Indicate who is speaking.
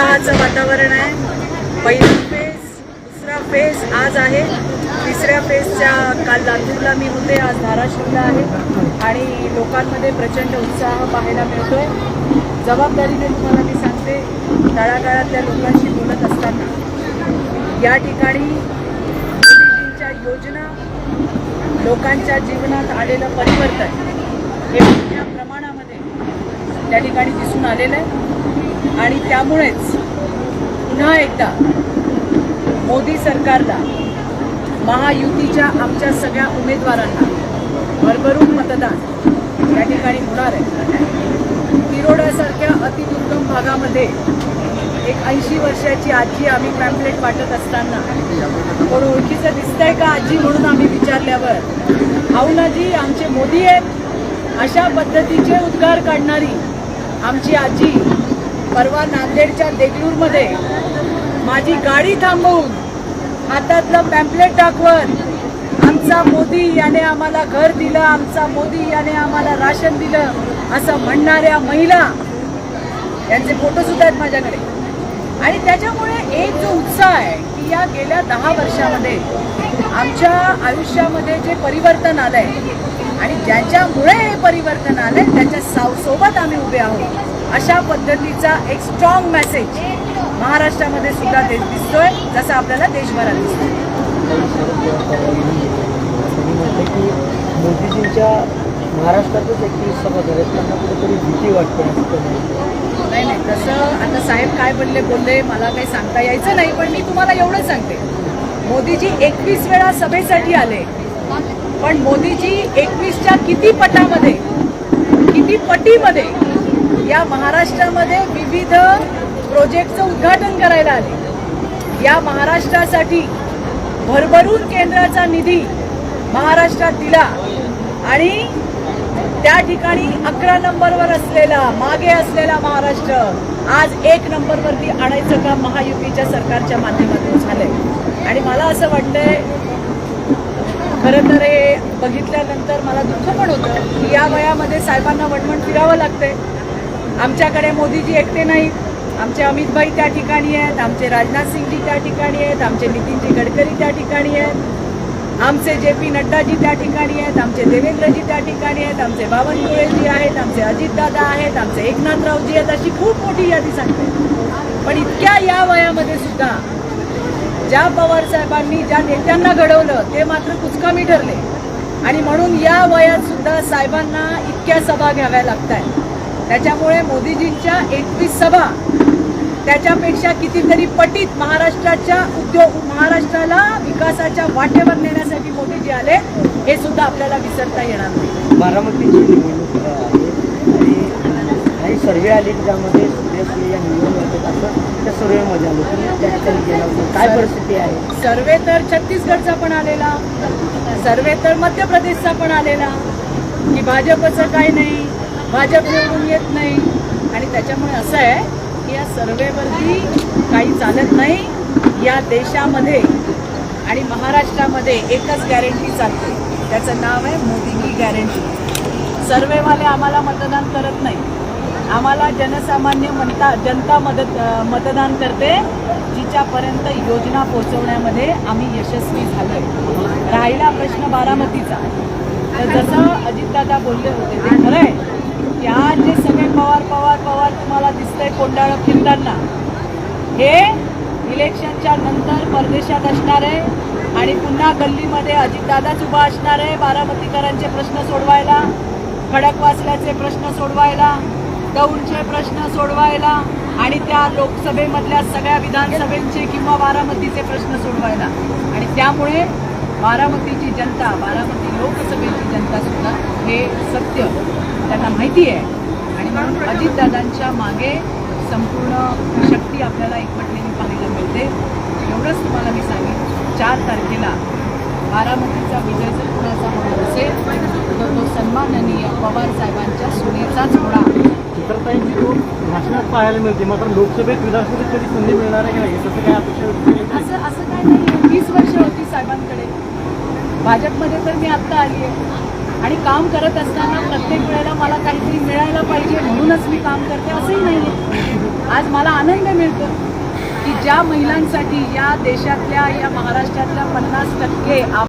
Speaker 1: उत्साहाचं वातावरण आहे. पहिला फेज दुसरा फेज आज आहे. तिसऱ्या फेजच्या काल लातूरला मी होते आज धाराशिवला आहे. आणि लोकांमध्ये प्रचंड उत्साह पाहायला मिळतोय. जबाबदारीने तुम्हाला मी सांगते तळागाळातल्या लोकांशी बोलत असताना. या ठिकाणी मोदीजींच्या योजना लोकांच्या जीवनात आलेलं परिवर्तन हे मोठ्या प्रमाणामध्ये त्या ठिकाणी दिसून आलेलं आहे. आणि त्यामुळेच पुन्हा एकदा मोदी सरकारला महायुतीच्या आमच्या सगळ्या उमेदवारांना भरभरून मतदान या ठिकाणी होणार आहे. तिरोड्यासारख्या अतिदुर्गम भागामध्ये एक ऐंशी वर्षाची आजी आम्ही पॅम्पलेट वाटत असताना कोण ओळखीचं दिसतंय का आजी म्हणून आम्ही विचारल्यावर आऊनाजी आमचे मोदी आहेत. अशा पद्धतीचे उद्गार काढणारी आमची आजी परवा नांदेडच्या देगलूरमध्ये माझी गाडी थांबवून हातातलं पॅम्पलेट दाखवत आमचा मोदी याने आम्हाला घर दिलं आमचा मोदी याने आम्हाला राशन दिलं असं म्हणणाऱ्या महिला यांचे फोटोसुद्धा आहेत माझ्याकडे. आणि त्याच्यामुळे एक जो उत्साह आहे की या गेल्या दहा वर्षामध्ये आमच्या आयुष्यामध्ये जे परिवर्तन आलं आहे आणि ज्याच्यामुळे हे परिवर्तन आलंय त्याच्या साव सोबत आम्ही उभे आहोत. अशा पद्धतीचा एक स्ट्रॉंग मेसेज महाराष्ट्रामध्ये सुद्धा दे- दिसतोय जसा आपल्याला देशभरात दिसतोय.
Speaker 2: मोदीजींच्या महाराष्ट्रातच एकवीस सभा झाल्यात त्यांना कुठेतरी भीती वाटते.
Speaker 1: नाही नाही तसं आता साहेब काय बोलले बोलले मला काही सांगता यायचं नाही पण मी तुम्हाला एवढं सांगते. मोदीजी एकवीस वेळा सभेसाठी आले. पण मोदीजी एकवीसच्या किती पटामध्ये किती पटीमध्ये या महाराष्ट्रामध्ये विविध प्रोजेक्टचं उद्घाटन करायला आले. या महाराष्ट्रासाठी भरभरून केंद्राचा निधी महाराष्ट्रात दिला आणि त्या ठिकाणी अकरा नंबरवर असलेला मागे असलेला महाराष्ट्र आज एक नंबरवरती आणायचं काम महायुतीच्या सरकारच्या माध्यमातून झालंय. आणि मला असं वाटतंय खरं तर हे बघितल्यानंतर मला दुःख पण होतं की या वयामध्ये साहेबांना वणवण फिरावं लागते आमच्याकडे मोदीजी एकटे नाहीत. आमचे अमितभाई त्या ठिकाणी आहेत आमचे राजनाथ सिंगजी त्या ठिकाणी आहेत आमचे नितीनजी गडकरी त्या ठिकाणी आहेत. आमचे जे पी नड्डाजी त्या ठिकाणी आहेत आमचे देवेंद्रजी त्या ठिकाणी आहेत आमचे बावनकुळेजी आहेत आमचे अजितदादा आहेत आमचे एकनाथरावजी आहेत अशी खूप मोठी यादी सांगते. पण इतक्या या वयामध्ये सुद्धा ज्या पवार साहेबांनी ज्या नेत्यांना घडवलं ते मात्र कुचकामी ठरले. आणि म्हणून या वयात सुद्धा साहेबांना इतक्या सभा घ्याव्या लागत आहेत त्याच्यामुळे मोदीजींच्या एकवीस सभा त्याच्यापेक्षा कितीतरी पटीत महाराष्ट्राच्या उद्योग महाराष्ट्राला विकासाच्या वाटेवर नेण्यासाठी मोदीजी आले हे सुद्धा आपल्याला विसरता येणार नाही.
Speaker 2: बारामतीची निवडणूक सर्वे आले की ज्यामध्ये सूर्यश्री या निवडणूक होतात असं त्या सर्वेमध्ये आलो. तुम्ही त्या ठिकाणी गेला होता. काय परिस्थिती आहे?
Speaker 1: सर्वे तर छत्तीसगडचा पण आलेला. सर्वे तर मध्य प्रदेशचा पण आलेला. की भाजपचं काही नाही भाजप निवडून येत नाही. आणि त्याच्यामुळे असं आहे की या सर्वेवरती काही चालत नाही. या देशामध्ये आणि महाराष्ट्रामध्ये एकच गॅरंटी चालते. त्याचं नाव आहे मोदी की गॅरंटी सर्वेवाले आम्हाला मतदान करत नाही आम्हाला जनसामान्य मनता जनता मदत मतदान करते जिच्यापर्यंत योजना पोहोचवण्यामध्ये आम्ही यशस्वी झालोय. राहिला प्रश्न बारामतीचा. तर जसं अजितदादा बोलले होते ते खरं आहे की आज जे सगळे पवार पवार पवार तुम्हाला दिसतंय कोंडाळं फिरताना हे इलेक्शनच्या नंतर परदेशात असणार आहे आणि पुन्हा गल्लीमध्ये अजितदादाच उभा असणार आहे बारामतीकरांचे प्रश्न सोडवायला खडकवासल्याचे प्रश्न सोडवायला दौंडचे प्रश्न सोडवायला आणि त्या लोकसभेमधल्या सगळ्या विधानसभेचे किंवा बारामतीचे प्रश्न सोडवायला. आणि त्यामुळे बारामतीची जनता बारामती लोकसभेची जनता सुद्धा हे सत्य त्यांना माहिती आहे. आणि म्हणून अजितदादांच्या मागे संपूर्ण शक्ती आपल्याला एकवटलेली पाहायला मिळते. एवढंच तुम्हाला मी सांगेन. चार तारखेला बारामतीचा विजय जर कुणाचा होणार असेल तर तो सन्माननीय पवार साहेबांच्या सुनेचाच होणार
Speaker 2: चित्रताईंची तो भाषणात पाहायला मिळते. मात्र लोकसभेत विधानसभेत कधी संधी मिळणार आहे की नाही तसं काय अपेक्षा
Speaker 1: असं असं काय नाही. वीस वर्ष होती साहेबांकडे. भाजपमध्ये तर मी आत्ता आली आहे आणि काम करत असताना प्रत्येक वेळेला मला काहीतरी मिळायला पाहिजे म्हणूनच मी काम करते असंही नाही आज मला आनंद मिळतो की ज्या महिलांसाठी या देशातल्या या महाराष्ट्रातल्या पन्नास टक्के